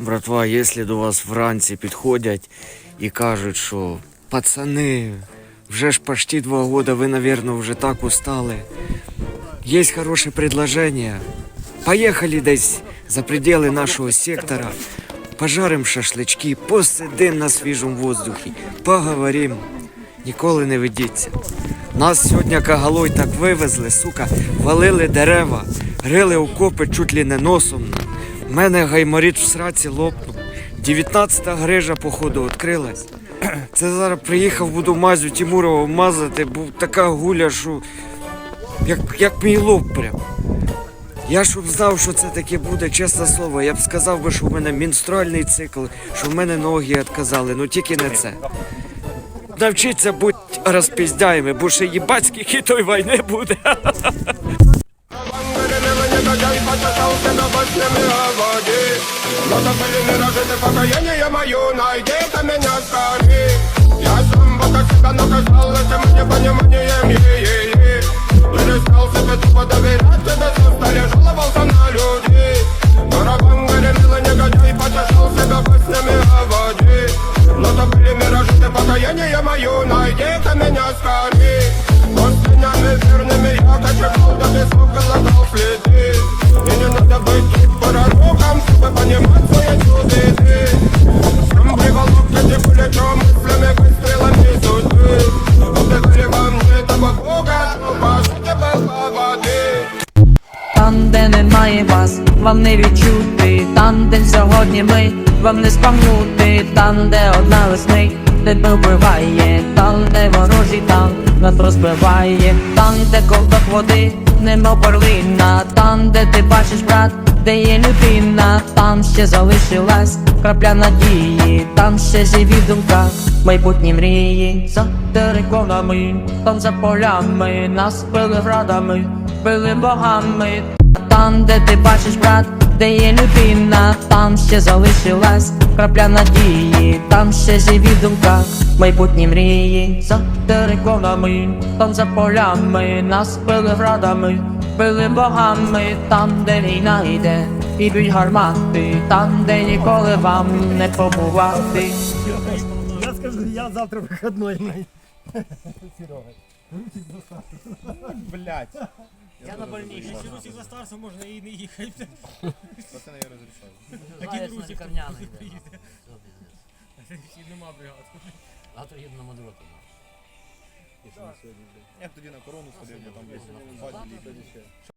Братва, якщо до вас вранці підходять і кажуть, що пацани, вже ж почти два года, ви, наверное, вже так устали. Є хороше предложение. Поїхали десь за пределы нашого сектора. Пожарим шашлички, посидим на свіжому воздухі, поговорим. Ніколи не ведіться. Нас сьогодні кагалой так вивезли, сука, валили дерева, грили окопи чуть ли не носом. У мене гайморіт в сраці лопнув. 19-та грижа, походу, відкрилась. Це зараз приїхав, буду мазю Тимурова мазати, був така гуля, що як, як мій лоб прям. Я щоб знав, що це таке буде, чесне слово, я б сказав би, що в мене менструальний цикл, що в мене ноги відказали, ну тільки не це. Навчіться бути розпіздяями, бо ще скільки той війни буде. покаяние мое найди-ка меня скорей Я сам пока себя наказал этим непониманием е-е-е Перестал себе тупо доверять, тебе стали жаловался на людей Барабан гремел и негодяй потешал себя песнями о воде Но то были миражи, ты покаяние мое найди-ка меня скорей Там, де немає вас, вам не відчути, там, де сьогодні ми, вам не спам'нути, там, де одна весни, тебе вбиває, там, де ворожий танк нас розбиває, там, де ковток води, нема перлина, там, де ти бачиш брат, де є людина, там ще залишилась крапля надії, там ще живі думка, майбутні мрії, за териконами, там за полями, нас били градами, били богами. Там, де ти бачиш брат, де є людина, там ще залишилась крапля надії, там ще живі думка, майбутні мрії, за териконами, там за полями, нас били градами, били богами, там, де війна йде, ідуть гармати, там, де ніколи вам не побувати. Я скажу, я завтра выходной. Блять. Я на больничный. Якщо Русі за старцем, можна і не їхати. Пацани, я розрішаю. Один Русик лікарняний. приїде. Нема бригад. Завтра їду на Мадроту. Я б тоді на корону сходив, бо там є базі.